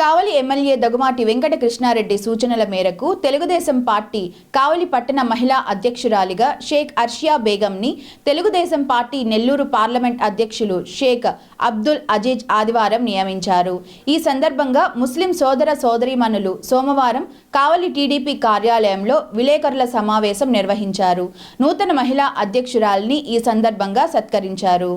కావలి MLA Dagumati Venkata Krishna Reddy సూచనల మేరకు Telugu Desam party Kavali పట్టణ మహిళా అధ్యక్షురాలిగా షేక్ అర్షియా బేగంని తెలుగుదేశం పార్టీ నెల్లూరు పార్లమెంట్ అధ్యక్షులు షేక్ అబ్దుల్ అజీజ్ ఆదివారం నియమించారు. ఈ సందర్భంగా ముస్లిం సోదర సోదరీమణులు సోమవారం కావలి టీడీపీ కార్యాలయంలో విలేకరుల సమావేశం నిర్వహించారు. నూతన మహిళా అధ్యక్షురాలిని ఈ సందర్భంగా సత్కరించారు.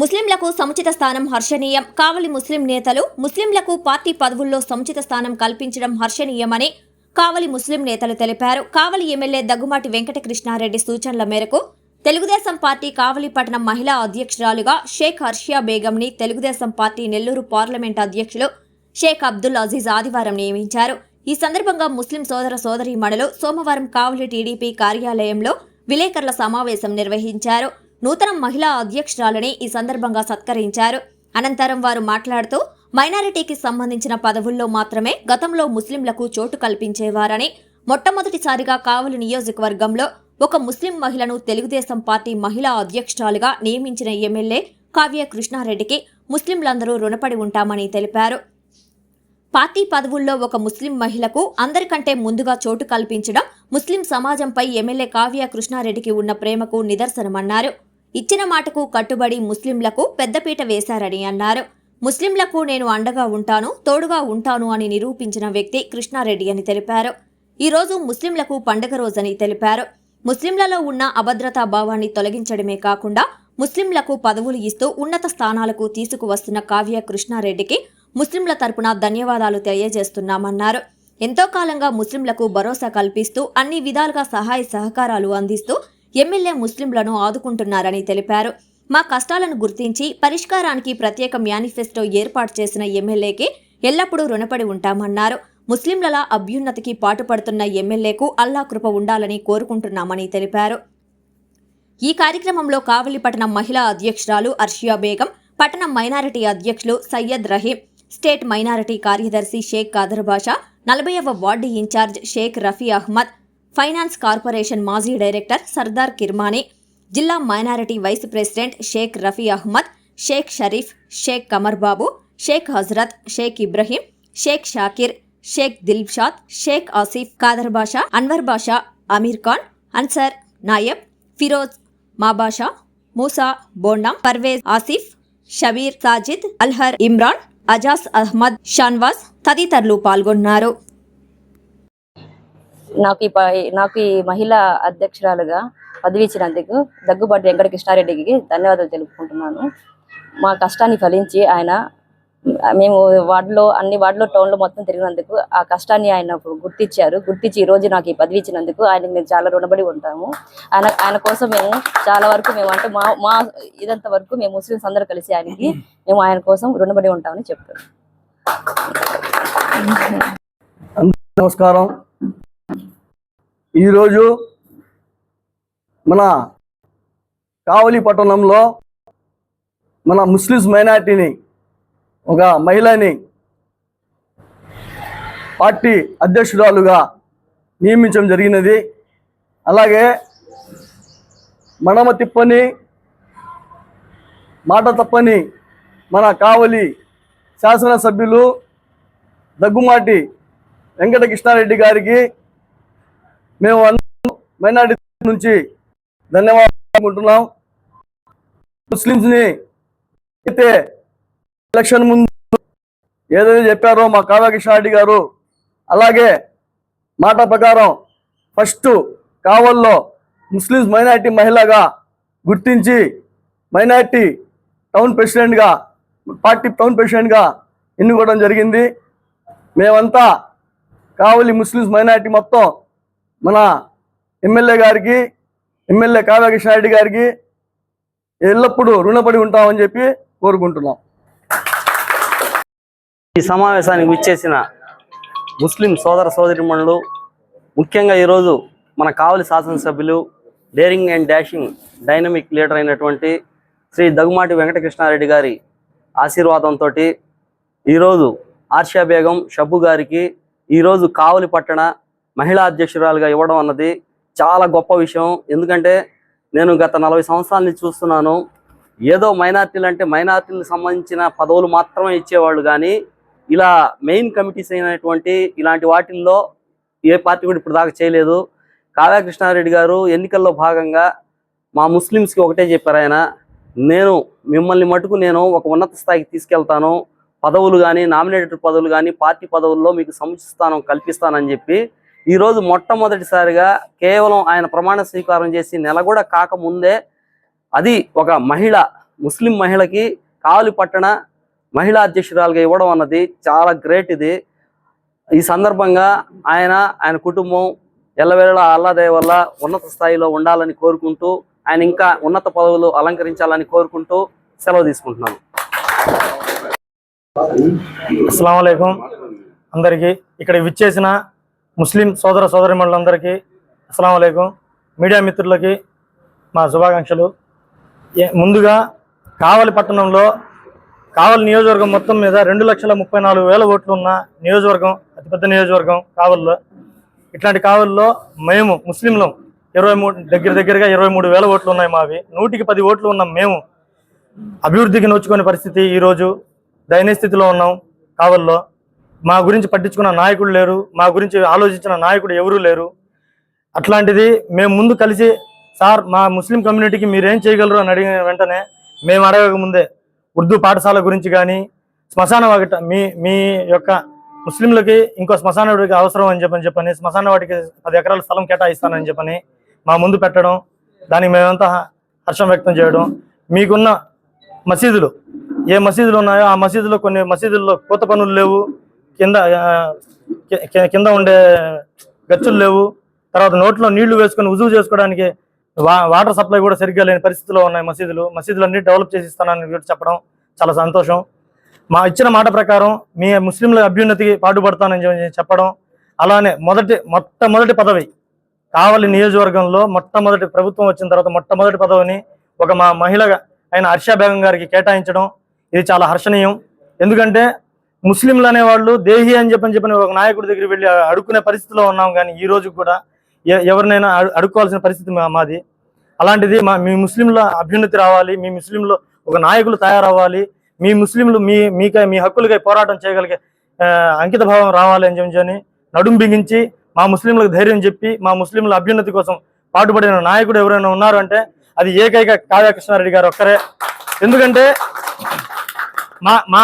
ముస్లింలకు సముచిత స్థానం హర్షణీయం. కావలి ముస్లిం నేతలు ముస్లింలకు పార్టీ పదవుల్లో సముచిత స్థానం కల్పించడం హర్షణీయమని కావలి ముస్లిం నేతలు తెలిపారు. కావలి ఎమ్మెల్యే దగ్గుమాటి వెంకటకృష్ణారెడ్డి సూచనల మేరకు తెలుగుదేశం పార్టీ కావలి పట్టణం మహిళా అధ్యక్షురాలుగా షేక్ హర్షియా బేగంని తెలుగుదేశం పార్టీ నెల్లూరు పార్లమెంట్ అధ్యక్షులు షేక్ అబ్దుల్ అజీజ్ ఆదివారం నియమించారు. ఈ సందర్భంగా ముస్లిం సోదర సోదరీమణులు సోమవారం కావలి టీడీపీ కార్యాలయంలో విలేకరుల సమావేశం నిర్వహించారు. నూతన మహిళా అధ్యక్షురాలని ఈ సందర్భంగా సత్కరించారు. అనంతరం వారు మాట్లాడుతూ మైనారిటీకి సంబంధించిన పదవుల్లో మాత్రమే గతంలో ముస్లింలకు చోటు కల్పించేవారని మొట్టమొదటిసారిగా కావలి నియోజకవర్గంలో ఒక ముస్లిం మహిళను తెలుగుదేశం పార్టీ మహిళా అధ్యక్షురాలుగా నియమించిన ఎమ్మెల్యే కావ్య కృష్ణారెడ్డికి ముస్లింలందరూ రుణపడి ఉంటామని తెలిపారు. పార్టీ పదవుల్లో ఒక ముస్లిం మహిళకు అందరికంటే ముందుగా చోటు కల్పించడం ముస్లిం సమాజంపై ఎమ్మెల్యే కావ్య కృష్ణారెడ్డికి ఉన్న ప్రేమకు నిదర్శనమన్నారు. ఇచ్చిన మాటకు కట్టుబడి ముస్లింలకు పెద్దపీట వేశారని అన్నారు. ముస్లింలకు నేను అండగా ఉంటాను తోడుగా ఉంటాను అని నిరూపించిన వ్యక్తి కృష్ణారెడ్డి అని తెలిపారు. ఈరోజు ముస్లింలకు పండగ రోజని తెలిపారు. ముస్లింలలో ఉన్న అభద్రతా భావాన్ని తొలగించడమే కాకుండా ముస్లింలకు పదవులు ఇస్తూ ఉన్నత స్థానాలకు తీసుకువస్తున్న కావ్య కృష్ణారెడ్డికి ముస్లింల తరపున ధన్యవాదాలు తెలియజేస్తున్నామన్నారు. ఎంతో కాలంగా ముస్లింలకు భరోసా కల్పిస్తూ అన్ని విధాలుగా సహాయ సహకారాలు అందిస్తూ ఎమ్మెల్యే ముస్లింలను ఆదుకుంటున్నారని తెలిపారు. మా కష్టాలను గుర్తించి పరిష్కారానికి ప్రత్యేక మేనిఫెస్టో ఏర్పాటు చేసిన ఎమ్మెల్యేకి ఎల్లప్పుడూ రుణపడి ఉంటామన్నారు. ముస్లింల అభ్యున్నతికి పాటుపడుతున్న ఎమ్మెల్యేకు అల్లా కృప ఉండాలని కోరుకుంటున్నామని తెలిపారు. ఈ కార్యక్రమంలో కావలిపట్టణం మహిళా అధ్యక్షురాలు అర్షియా బేగం పట్టణం మైనారిటీ అధ్యక్షులు సయ్యద్ రహీం స్టేట్ మైనారిటీ కార్యదర్శి షేక్ కాదర్ బాషా నలభైవ ward in charge Sheikh Rafi Ahmed finance corporation మాజీ డైరెక్టర్ సర్దార్ కిర్మానీ జిల్లా minority vice president Sheikh Rafi Ahmed Sheikh Sharif Sheikh Qamar Babu Sheikh Hazrat Sheikh Ibrahim Sheikh Shakir Sheikh Dilshad Sheikh Asif Khader Basha Anwar Basha Ameer Khan Ansar Nayab Firoz Mabasha Moosa Bonda Parvez Asif Shabbir Sajid Alhar Imran Ajas Ahmed Shanawaz తదితరులు పాల్గొన్నారు. నాకు ఈ ప- నాకు ఈ మహిళా అధ్యక్షురాలుగా పదవి ఇచ్చినందుకు దగ్గుబాటి వెంకట కృష్ణారెడ్డికి ధన్యవాదాలు తెలుపుకుంటున్నాను. మా కష్టాన్ని ఫలించి ఆయన మేము వార్డులో అన్ని వార్డులో టౌన్లో మొత్తం తిరిగినందుకు ఆ కష్టాన్ని ఆయన గుర్తించారు గుర్తించి ఈరోజు రోజు నాకు ఈ పదవి ఇచ్చినందుకు ఆయనకు మేము చాలా రుణపడి ఉంటాము. ఆయన ఆయన కోసం మేము చాలా వరకు మేము అంటే మా మా ఇదంత వరకు మేము ముస్లిమ్స్ అందరూ కలిసి ఆయనకి మేము ఆయన కోసం రుణపడి ఉంటామని చెప్తాం నమస్కారం. ఈరోజు మన కావలి పట్టణంలో మన ముస్లిమ్స్ మైనార్టీని ఒక మహిళని పార్టీ అధ్యక్షురాలుగా నియమించడం జరిగినది. అలాగే మడమ తిప్పని మాట తప్పని మన కావలి శాసనసభ్యులు దగ్గుమాటి వెంకట కృష్ణారెడ్డి గారికి మేము అందరం మైనార్టీ నుంచి ధన్యవాదాలు అనుకుంటున్నాం. ముస్లిమ్స్ని అయితే ఎలక్షన్ ముందు ఏదైతే చెప్పారో మా కావ్య కృష్ణారెడ్డి గారు అలాగే మాట ప్రకారం ఫస్ట్ కావల్లో ముస్లిమ్స్ మైనార్టీ మహిళగా గుర్తించి మైనార్టీ టౌన్ ప్రెసిడెంట్గా పార్టీ టౌన్ ప్రెసిడెంట్గా ఎన్నుకోవడం జరిగింది. మేమంతా కావలి ముస్లిమ్స్ మైనార్టీ మొత్తం మన ఎమ్మెల్యే గారికి ఎమ్మెల్యే కావ్యకృష్ణ రెడ్డి గారికి ఎల్లప్పుడూ రుణపడి ఉంటామని చెప్పి కోరుకుంటున్నాం. ఈ సమావేశానికి విచ్చేసిన ముస్లిం సోదర సోదరిమణులు ముఖ్యంగా ఈరోజు మన కావలి శాసనసభ్యులు daring and dashing dynamic leader అయినటువంటి శ్రీ దగుమాటి వెంకటకృష్ణారెడ్డి గారి ఆశీర్వాదంతో ఈరోజు ఆర్షా బేగం షబ్బు గారికి ఈరోజు కావలి పట్టణ మహిళా అధ్యక్షురాలుగా ఇవ్వడం అన్నది చాలా గొప్ప విషయం. ఎందుకంటే నేను గత నలభై సంవత్సరాల నుంచి చూస్తున్నాను ఏదో మైనార్టీలు అంటే మైనార్టీలకు సంబంధించిన పదవులు మాత్రమే ఇచ్చేవాళ్ళు కానీ ఇలా మెయిన్ కమిటీస్ అయినటువంటి ఇలాంటి వాటిల్లో ఏ పార్టీ కూడా ఇప్పుడు దాకా చేయలేదు. కావ్య కృష్ణారెడ్డి గారు ఎన్నికల్లో భాగంగా మా ముస్లిమ్స్కి ఒకటే చెప్పారు ఆయన నేను మిమ్మల్ని మటుకు నేను ఒక ఉన్నత స్థాయికి తీసుకెళ్తాను పదవులు కానీ నామినేటెడ్ పదవులు కానీ పార్టీ పదవుల్లో మీకు సముచిత స్థానం కల్పిస్తానని చెప్పి ఈరోజు మొట్టమొదటిసారిగా కేవలం ఆయన ప్రమాణ స్వీకారం చేసి నెల కూడా కాకముందే అది ఒక మహిళ ముస్లిం మహిళకి కావలి పట్టణ మహిళా అధ్యక్షురాలుగా ఇవ్వడం అన్నది చాలా గ్రేట్ ఇది. ఈ సందర్భంగా ఆయన ఆయన కుటుంబం ఎల్లవేళలా అల్లాదే వల్ల ఉన్నత స్థాయిలో ఉండాలని కోరుకుంటూ ఆయన ఇంకా ఉన్నత పదవులు అలంకరించాలని కోరుకుంటూ సెలవు తీసుకుంటున్నాను. అస్సలం అందరికీ ఇక్కడ విచ్చేసిన ముస్లిం సోదర సోదరిమణులందరికీ అస్సలం అయికం మీడియా మిత్రులకి మా శుభాకాంక్షలు. ఏ- ముందుగా కావలి పట్టణంలో కావలి నియోజకవర్గం మొత్తం మీద రెండు లక్షల ముప్పై నాలుగు వేల ఓట్లు ఉన్న నియోజకవర్గం అతిపెద్ద నియోజకవర్గం కావలిలో. ఇట్లాంటి కావలిలో మేము ముస్లింలం ఇరవై మూడు దగ్గర దగ్గరగా ఇరవై మూడు వేల ఓట్లు ఉన్నాయి మావి. నూటికి పది ఓట్లు ఉన్నాం మేము అభివృద్ధికి నోచుకునే పరిస్థితి ఈరోజు దయనీయ స్థితిలో ఉన్నాం కావల్లో. మా గురించి పట్టించుకున్న నాయకుడు లేరు మా గురించి ఆలోచించిన నాయకుడు ఎవరూ లేరు. అట్లాంటిది మేము ముందు కలిసి సార్ మా ముస్లిం కమ్యూనిటీకి మీరేం చేయగలరు? అని అడిగిన వెంటనే మేము అడగక ముందే ఉర్దూ పాఠశాల గురించి కానీ శ్మశాన వాకిట మీ మీ యొక్క ముస్లింలకి ఇంకో శ్మశాన వాటికి అవసరం అని చెప్పని చెప్పని శ్మశాన వాటికి పది ఎకరాల స్థలం కేటాయిస్తానని చెప్పని మా ముందు పెట్టడం దానికి మేమంతా హర్షం వ్యక్తం చేయడం మీకున్న మసీదులు ఏ మసీదులు ఉన్నాయో ఆ మసీదులో కొన్ని మసీదుల్లో కోత పనులు లేవు కింద కింద ఉండే గచ్చులు లేవు. తర్వాత నోట్లో నీళ్ళు వేసుకొని ఉజువు చేసుకోవడానికి వా వాటర్ సప్లై కూడా సరిగ్గా లేని పరిస్థితిలో ఉన్నాయి మసీదులు. మసీదులు అన్ని డెవలప్ చేసి ఇస్తానని చెప్పడం చాలా సంతోషం. మా ఇచ్చిన మాట ప్రకారం మీ ముస్లింల అభ్యున్నతికి పాటుపడతానని చెప్పడం. అలానే మొదటి మొట్టమొదటి పదవి కావలి నియోజకవర్గంలో మొట్టమొదటి ప్రభుత్వం వచ్చిన తర్వాత మొట్టమొదటి పదవిని ఒక మా మహిళ అయిన హర్షా బేగం గారికి కేటాయించడం. ఇది చాలా హర్షణీయం. ఎందుకంటే ముస్లింలు అనేవాళ్ళు దేహి అని చెప్పని చెప్పని ఒక నాయకుడి దగ్గరికి వెళ్ళి అడుక్కునే పరిస్థితిలో ఉన్నాం కానీ ఈ రోజు కూడా ఎ- ఎవరినైనా అడు- అడుక్కోవాల్సిన పరిస్థితి మా- మాది. అలాంటిది మా మీ ముస్లింల అభ్యున్నతి రావాలి మీ ముస్లింలు ఒక నాయకులు తయారవ్వాలి మీ ముస్లింలు మీ మీకై మీ హక్కులకై పోరాటం చేయగలిగే అంకిత భావం రావాలి అని చెప్పని నడుం బిగించి మా ముస్లింలకు ధైర్యం చెప్పి మా ముస్లింల అభ్యున్నతి కోసం పాటుపడిన నాయకుడు ఎవరైనా ఉన్నారు అంటే అది ఏకైక కావ్యకృష్ణారెడ్డి గారు ఒక్కరే. ఎందుకంటే మా మా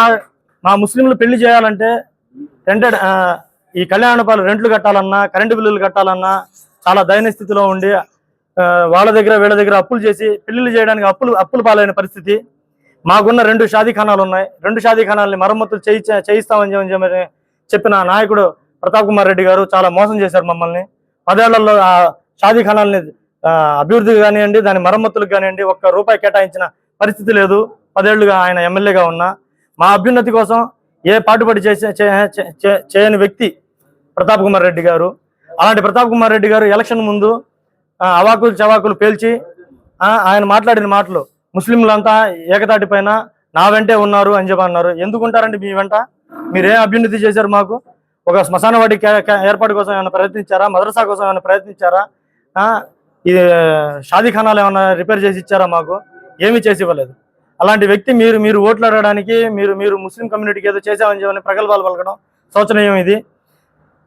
మా ముస్లింలు పెళ్ళి చేయాలంటే రెంటెడ్ ఈ కళ్యాణపాలు రెంట్లు కట్టాలన్నా కరెంటు బిల్లులు కట్టాలన్నా చాలా దయనీయ స్థితిలో ఉండి వాళ్ళ దగ్గర వీళ్ళ దగ్గర అప్పులు చేసి పెళ్ళిళ్ళు చేయడానికి అప్పులు అప్పులు పాలైన పరిస్థితి. మాకున్న రెండు షాదీఖానాలు ఉన్నాయి. రెండు షాదీఖానాల్ని మరమ్మతులు చేయి చేయిస్తామని చెప్పిన నాయకుడు ప్రతాప్ కుమార్ రెడ్డి గారు చాలా మోసం చేశారు మమ్మల్ని. పదేళ్ళలో ఆ షాదీఖానాల్ని అభివృద్ధికి కానివ్వండి దాని మరమ్మతులకు కానివ్వండి ఒక్క రూపాయి కేటాయించిన పరిస్థితి లేదు. పదేళ్ళుగా ఆయన ఎమ్మెల్యేగా ఉన్నా మా అభ్యున్నతి కోసం ఏ పాటుపడి చేసే చేయని వ్యక్తి ప్రతాప్ కుమార్ రెడ్డి గారు. అలాంటి ప్రతాప్ కుమార్ రెడ్డి గారు ఎలక్షన్ ముందు అవాకులు చవాకులు పేల్చి ఆయన మాట్లాడిన మాటలు ముస్లింలంతా ఏకతాటి పైన నా వెంటే ఉన్నారు అని చెప్పి అన్నారు. ఎందుకుంటారండి మీ వెంట? మీరేం అభ్యున్నతి చేశారు మాకు? ఒక శ్మశానవాడి కే- ఏర్పాటు కోసం ఏమైనా ప్రయత్నించారా? మదరసా కోసం ఏమైనా ప్రయత్నించారా? ఇది ఈ షాదీఖానాలు ఏమైనా రిపేర్ చేసి ఇచ్చారా మాకు? ఏమీ చేసి ఇవ్వలేదు. అలాంటి వ్యక్తి మీరు మీరు ఓట్లు అడగడానికి మీరు మీరు ముస్లిం కమ్యూనిటీకి ఏదో చేసామని చెప్పని ప్రగల్భాలు పలకడం శోచనీయం ఇది.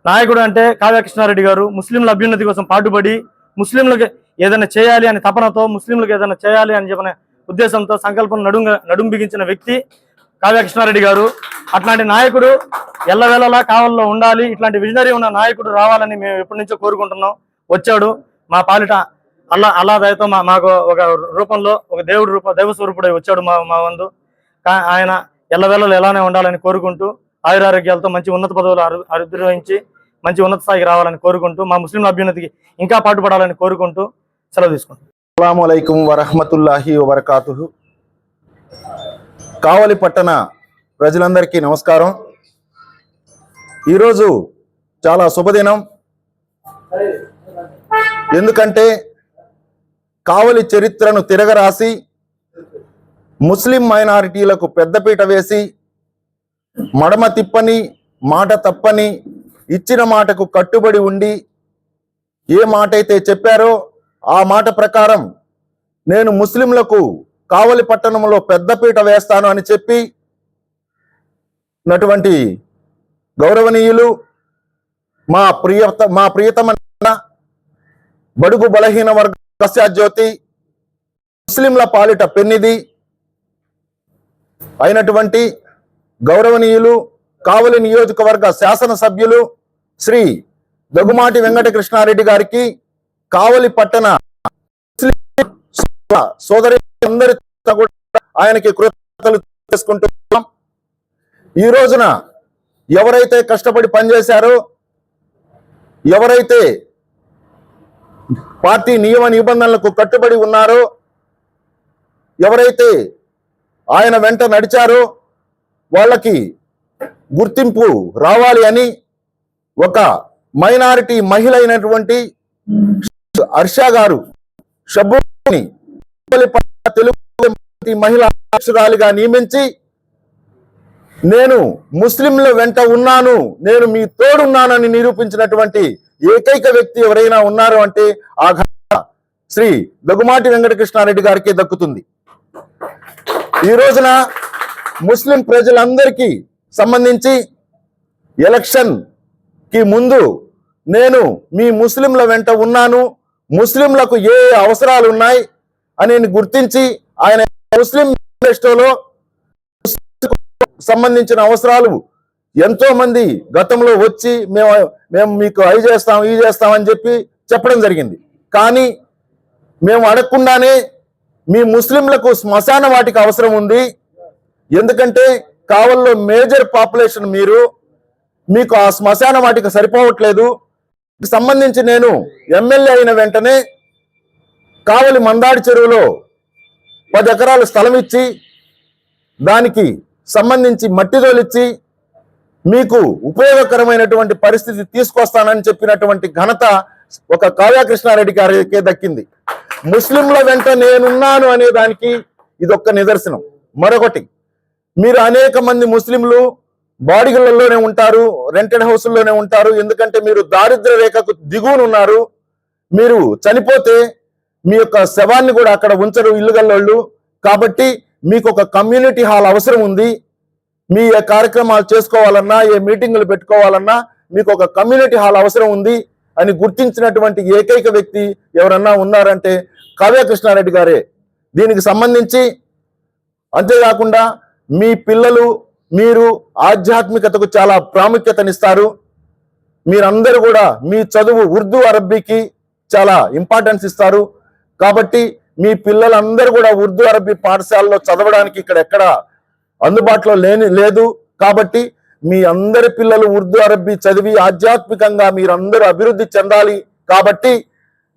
నాయకుడు అంటే కావ్యకృష్ణారెడ్డి గారు ముస్లింల అభ్యున్నతి కోసం పాటుపడి ముస్లింలకు ఏదైనా చేయాలి అనే తపనతో ముస్లింలకు ఏదైనా చేయాలి అని చెప్పిన ఉద్దేశంతో సంకల్పం నడుం నడుం బిగించిన వ్యక్తి కావ్యకృష్ణారెడ్డి గారు. అట్లాంటి నాయకుడు ఎల్లవేళలా కావల్లో ఉండాలి ఇట్లాంటి విజనరీ ఉన్న నాయకుడు రావాలని మేము ఎప్పటి నుంచో కోరుకుంటున్నాం. వచ్చాడు మా పాలిట అల్లా అల్లా దయతో మా మాకు ఒక రూపంలో ఒక దేవుడి రూప దైవస్వరూపుడు వచ్చాడు మా మా వందు ఆయన ఎల్లవేళలు ఎలానే ఉండాలని కోరుకుంటూ ఆయురారోగ్యాలతో మంచి ఉన్నత పదవులు అరు- మంచి ఉన్నత స్థాయికి రావాలని కోరుకుంటూ మా ముస్లింల అభ్యున్నతికి ఇంకా పాటుపడాలని కోరుకుంటూ సెలవు తీసుకుంటాం అస్సలాములైకుం వరహమతుల్లాహి వరకాతు కావలి పట్టణ ప్రజలందరికీ నమస్కారం. ఈరోజు చాలా శుభదినం. ఎందుకంటే కావలి చరిత్రను తిరగరాసి ముస్లిం మైనారిటీలకు పెద్దపీట వేసి మడమ తిప్పని మాట తప్పని ఇచ్చిన మాటకు కట్టుబడి ఉండి ఏ మాట అయితే చెప్పారో ఆ మాట ప్రకారం నేను ముస్లింలకు కావలి పట్టణంలో పెద్దపీట వేస్తాను అని చెప్పి నటువంటి గౌరవనీయులు మా ప్రియత మా ప్రియతమ బడుగు బలహీన వర్గ జ్యోతి. ముస్లింల పాలిట పెన్నిది. అయినటువంటి గౌరవనీయులు కావలి నియోజకవర్గ శాసనసభ్యులు శ్రీ దగుమాటి వెంకటకృష్ణారెడ్డి గారికి కావలి పట్టణ సోదరి అందరితో ఆయనకి కృతజ్ఞతలు చేసుకుంటున్నాం ఈ రోజున ఎవరైతే కష్టపడి పనిచేశారో ఎవరైతే పార్టీ నియమ నిబంధనలకు కట్టుబడి ఉన్నారో ఎవరైతే ఆయన వెంట నడిచారో వాళ్ళకి గుర్తింపు రావాలి అని ఒక మైనారిటీ మహిళ అయినటువంటి హర్ష గారు షబ్బుని తెలుగు మహిళ అధ్యక్షురాలిగా నియమించి నేను ముస్లింల వెంట ఉన్నాను నేను మీ తోడున్నానని నిరూపించినటువంటి ఏకైక వ్యక్తి ఎవరైనా ఉన్నారు అంటే ఆ ఘనత శ్రీ దగ్గుమాటి వెంకటకృష్ణారెడ్డి గారికి దక్కుతుంది. ఈ రోజున ముస్లిం ప్రజలందరికీ సంబంధించి ఎలక్షన్కి ముందు నేను మీ ముస్లింల వెంట ఉన్నాను ముస్లింలకు ఏ ఏ అవసరాలు ఉన్నాయి అని గుర్తించి ఆయన ముస్లిం మేనిఫెస్టోలో సంబంధించిన అవసరాలు. ఎంతో మంది గతంలో వచ్చి మేము మేము మీకు అవి చేస్తాం ఇవి చేస్తాం అని చెప్పి చెప్పడం జరిగింది. కానీ మేము అడగకుండానే మీ ముస్లింలకు శ్మశాన వాటికి అవసరం ఉంది. ఎందుకంటే కావల్లో మేజర్ పాపులేషన్ మీరు. మీకు ఆ శ్మశాన వాటికి సరిపోవట్లేదు. సంబంధించి నేను ఎమ్మెల్యే అయిన వెంటనే కావలి మందాడి చెరువులో పది ఎకరాల స్థలం ఇచ్చి దానికి సంబంధించి మట్టి తోలిచ్చి మీకు ఉపయోగకరమైనటువంటి పరిస్థితి తీసుకొస్తానని చెప్పినటువంటి ఘనత ఒక కావ్యకృష్ణారెడ్డి గారికే దక్కింది. ముస్లింల వెంట నేనున్నాను అనే దానికి ఇదొక్క నిదర్శనం. మరొకటి మీరు అనేక మంది ముస్లింలు బాడిగలలోనే ఉంటారు రెంటెడ్ హౌస్లోనే ఉంటారు ఎందుకంటే మీరు దారిద్ర రేఖకు దిగువనున్నారు. మీరు చనిపోతే మీ యొక్క శవాన్ని కూడా అక్కడ ఉంచరు ఇల్లు గల్లోళ్ళు కాబట్టి మీకు ఒక కమ్యూనిటీ హాల్ అవసరం ఉంది మీ ఏ కార్యక్రమాలు చేసుకోవాలన్నా ఏ మీటింగులు పెట్టుకోవాలన్నా మీకు ఒక కమ్యూనిటీ హాల్ అవసరం ఉంది అని గుర్తించినటువంటి ఏకైక వ్యక్తి ఎవరన్నా ఉన్నారంటే కావ్య కృష్ణారెడ్డి గారే. దీనికి సంబంధించి అంతేకాకుండా మీ పిల్లలు మీరు ఆధ్యాత్మికతకు చాలా ప్రాముఖ్యతనిస్తారు. మీరందరూ కూడా మీ చదువు ఉర్దూ అరబ్బీకి చాలా ఇంపార్టెన్స్ ఇస్తారు. కాబట్టి మీ పిల్లలందరూ కూడా ఉర్దూ అరబీ పాఠశాలలో చదవడానికి ఇక్కడ ఎక్కడ అందుబాటులో లేని లేదు. కాబట్టి మీ అందరి పిల్లలు ఉర్దూ అరబ్బీ చదివి ఆధ్యాత్మికంగా మీరందరూ అభివృద్ధి చెందాలి. కాబట్టి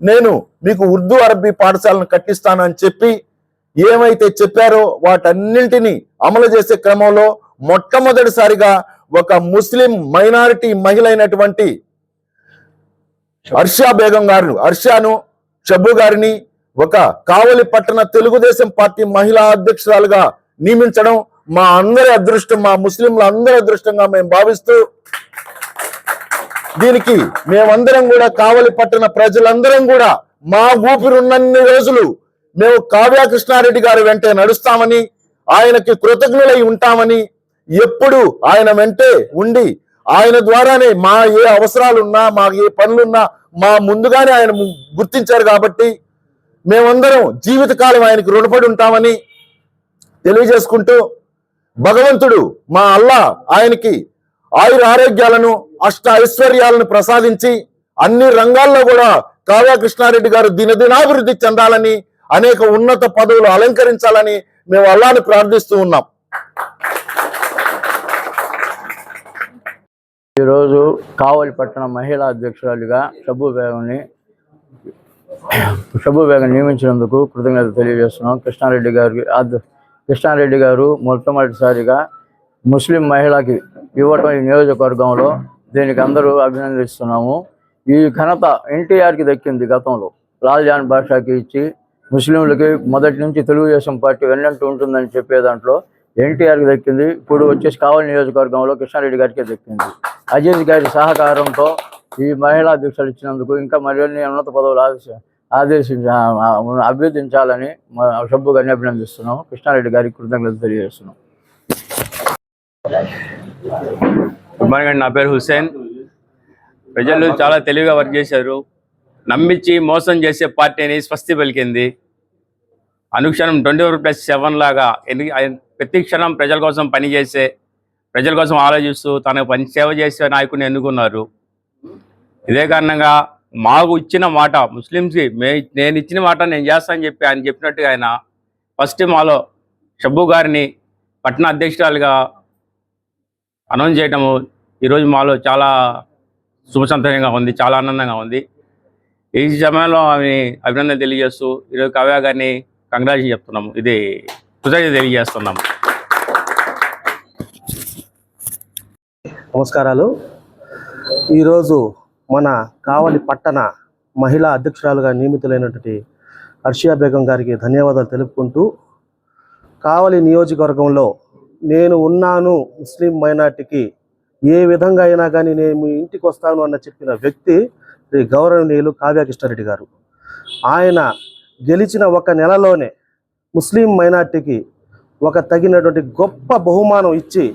నేను మీకు ఉర్దూ అరబ్బీ పాఠశాలను కట్టిస్తానని చెప్పి ఏమైతే చెప్పారో వాటన్నింటినీ అమలు చేసే క్రమంలో మొట్టమొదటిసారిగా ఒక ముస్లిం మైనారిటీ మహిళ అయినటువంటి హర్షా బేగం గారు హర్షాను షబ్బు గారిని ఒక కావలి పట్టణ తెలుగుదేశం పార్టీ మహిళా అధ్యక్షురాలుగా నియమించడం మా అందరి అదృష్టం మా ముస్లింల అందరి అదృష్టంగా మేము భావిస్తూ దీనికి మేమందరం కూడా కావలి పట్టణ ప్రజలందరం కూడా మా ఊపిరున్నన్ని రోజులు మేము కావ్యకృష్ణారెడ్డి గారి వెంటే నడుస్తామని ఆయనకి కృతజ్ఞులై ఉంటామని ఎప్పుడు ఆయన వెంటే ఉండి ఆయన ద్వారానే మా ఏ అవసరాలున్నా మా ఏ పనులున్నా మా ముందుగానే ఆయన గుర్తించారు కాబట్టి మేమందరం జీవితకాలం ఆయనకి రుణపడి ఉంటామని తెలియజేసుకుంటూ భగవంతుడు మా అల్లా ఆయనకి ఆయుర ఆరోగ్యాలను అష్ట ఐశ్వర్యాలను ప్రసాదించి అన్ని రంగాల్లో కూడా కావ్య కృష్ణారెడ్డి గారు దినదినాభివృద్ధి చెందాలని అనేక ఉన్నత పదవులు అలంకరించాలని మేము అల్లాని ప్రార్థిస్తూ ఉన్నాం. ఈరోజు కావలి పట్టణ మహిళా అధ్యక్షురాలుగా షబ్బు బేగంని షబ్బు బేగం నియమించినందుకు కృతజ్ఞత తెలియజేస్తున్నాం. కృష్ణారెడ్డి గారికి ఆద్- కృష్ణారెడ్డి గారు మొట్టమొదటిసారిగా ముస్లిం మహిళకి ఇవ్వటం ఈ నియోజకవర్గంలో దీనికి అందరూ అభినందిస్తున్నాము. ఈ ఘనత ఎన్టీఆర్కి దక్కింది గతంలో. లాల్ జాన్ బాషాకి ఇచ్చి ముస్లింలకి మొదటి నుంచి తెలుగుదేశం పార్టీ వెన్నంటూ ఉంటుందని చెప్పే దాంట్లో ఎన్టీఆర్కి దక్కింది. ఇప్పుడు వచ్చేసి కావలి నియోజకవర్గంలో కృష్ణారెడ్డి గారికి దక్కింది. అజీజ్ గారి సహకారంతో ఈ మహిళా దీక్షలు ఇచ్చినందుకు ఇంకా మరిన్ని ఉన్నత పదవులు ఆదేశ ఆదేశించ అభ్యర్థించాలని మా సబ్బు గారిని అభినందిస్తున్నాం కృష్ణారెడ్డి గారికి కృతజ్ఞతలు తెలియజేస్తున్నాం గుడ్ మార్నింగ్ అండి. నా పేరు హుస్సేన్. ప్రజలు చాలా తెలివిగా వర్క్ చేశారు. నమ్మించి మోసం చేసే పార్టీని స్వస్తి పలికింది. అనుక్షణం ట్వంటీ ఫోర్ ప్లస్ సెవెన్ లాగా ఎన్ని ప్రతి క్షణం ప్రజల కోసం పనిచేసే ప్రజల కోసం ఆలోచిస్తూ తనకు పని సేవ చేసే నాయకుడిని ఎన్నుకున్నారు. ఇదే కారణంగా మాకు ఇచ్చిన మాట ముస్లిమ్స్కి మే నేను ఇచ్చిన మాట నేను చేస్తానని చెప్పి ఆయన చెప్పినట్టుగా ఆయన ఫస్ట్ మాలో షబ్బు గారిని పట్టణ అధ్యక్షురాలుగా అనౌన్స్ చేయటము ఈరోజు మాలో చాలా శుభసంతరంగా ఉంది చాలా ఆనందంగా ఉంది. ఈ సమయంలో ఆమె అభినందన తెలియజేస్తూ ఈరోజు కావ్య గారిని కంగ్రాచులేషన్ చెప్తున్నాము. ఇది కృతజ్ఞత తెలియజేస్తున్నాము. నమస్కారాలు. ఈరోజు మన కావలి పట్టణ మహిళా అధ్యక్షురాలుగా నియమితులైనటువంటి హర్షియా బేగం గారికి ధన్యవాదాలు తెలుపుకుంటూ కావలి నియోజకవర్గంలో నేను ఉన్నాను ముస్లిం మైనార్టీకి ఏ విధంగా అయినా కానీ నేను మీ ఇంటికి వస్తాను అన్న చెప్పిన వ్యక్తి శ్రీ గౌరవనీయులు కావ్యకృష్ణారెడ్డి గారు. ఆయన గెలిచిన ఒక నెలలోనే ముస్లిం మైనార్టీకి ఒక తగినటువంటి గొప్ప బహుమానం ఇచ్చి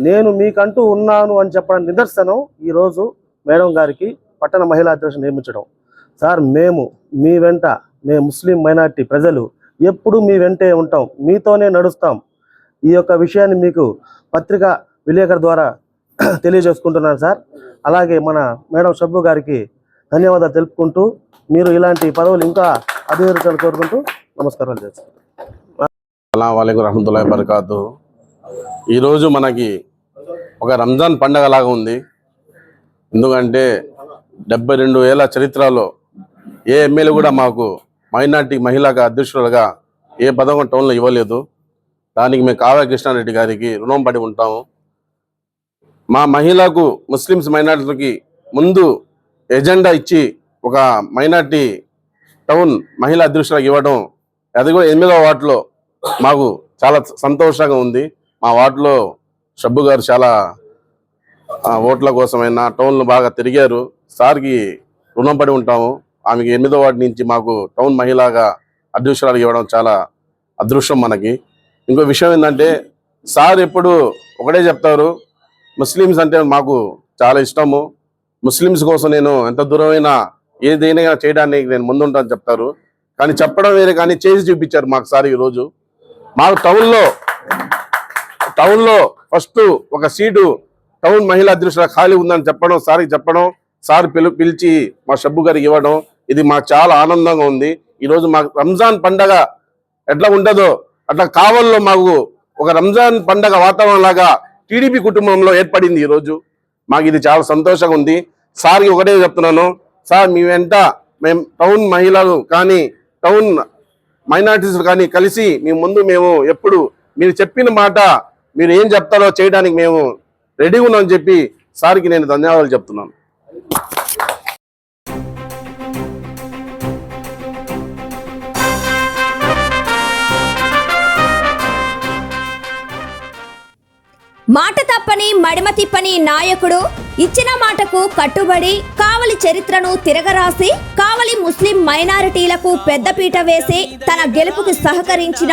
నేను మీకంటూ ఉన్నాను అని చెప్పడం నిదర్శనం ఈరోజు మేడం గారికి పట్టణ మహిళా అధ్యక్షుడు నియమించడం. సార్ మేము మీ వెంట మేము ముస్లిం మైనార్టీ ప్రజలు ఎప్పుడూ మీ వెంటే ఉంటాం మీతోనే నడుస్తాం. ఈ యొక్క విషయాన్ని మీకు పత్రిక విలేకరు ద్వారా తెలియజేసుకుంటున్నాను సార్. అలాగే మన మేడం షబ్బు గారికి ధన్యవాదాలు తెలుపుకుంటూ మీరు ఇలాంటి పదవులు ఇంకా అభివృద్ధి కోరుకుంటూ నమస్కారాలు చేస్తాను అలా వాలేకు రహమతుల్లా బరకాతు ఈరోజు మనకి ఒక రంజాన్ పండగ లాగా ఉంది. ఎందుకంటే డెబ్బై రెండు వేల చరిత్రలో ఏ ఎమ్మెల్యే కూడా మాకు మైనార్టీ మహిళగా అధ్యక్షులుగా ఏ పదం టౌన్లో ఇవ్వలేదు. దానికి మేము కావ్య కృష్ణారెడ్డి గారికి రుణం పడి ఉంటాము. మా మహిళకు ముస్లిమ్స్ మైనార్టీలకి ముందు ఎజెండా ఇచ్చి ఒక మైనార్టీ టౌన్ మహిళా అధ్యక్షులకు ఇవ్వడం అది కూడా ఎనిమిదవ వార్డులో మాకు చాలా సంతోషంగా ఉంది. మా వార్డులో షబ్బు గారు చాలా ఓట్ల కోసమైనా టౌన్లు బాగా తిరిగారు. సార్కి రుణం పడి ఉంటాము. ఆమెకి ఎనిమిదో వాటి నుంచి మాకు టౌన్ మహిళగా అధ్యక్షురాలు ఇవ్వడం చాలా అదృష్టం మనకి. ఇంకో విషయం ఏంటంటే సార్ ఎప్పుడు ఒకటే చెప్తారు ముస్లిమ్స్ అంటే మాకు చాలా ఇష్టము. ముస్లిమ్స్ కోసం నేను ఎంత దూరమైనా ఏదైనా చేయడానికి నేను ముందుంటాను చెప్తారు. కానీ చెప్పడం వేరే కానీ చేసి చూపించారు మాకు సార్ ఈరోజు. మాకు టౌన్లో టౌన్లో ఫస్ట్ ఒక సీటు టౌన్ మహిళా అధ్యక్షుల ఖాళీ ఉందని చెప్పడం సార్కి చెప్పడం సార్ పిలు పిలిచి మా షబ్బు గారికి ఇవ్వడం ఇది మాకు చాలా ఆనందంగా ఉంది. ఈరోజు మాకు రంజాన్ పండగ ఎట్లా ఉంటుందో అట్లా కావల్లో మాకు ఒక రంజాన్ పండగ వాతావరణం లాగా టీడీపీ కుటుంబంలో ఏర్పడింది ఈరోజు మాకు ఇది చాలా సంతోషంగా ఉంది. సార్కి ఒకటే చెప్తున్నాను సార్ మీ వెంట మేము టౌన్ మహిళలు కానీ టౌన్ మైనార్టీస్ కానీ కలిసి మీ ముందు మేము ఎప్పుడు మీరు చెప్పిన మాట మీరు ఏం చెప్తారో చేయడానికి మేము రెడీగా ఉన్నామని చెప్పి సార్కి నేను ధన్యవాదాలు చెప్తున్నాను. మాట తప్పని మడిమ తిప్పని నాయకుడు ఇచ్చిన మాటకు కట్టుబడి కావలి చరిత్రను తిరగరాసి కావలి ముస్లిం మైనారిటీలకు పెద్దపీట వేసి తన గెలుపుకి సహకరించిన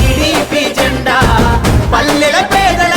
టీడీపీ జెండా. పల్లెల పేదల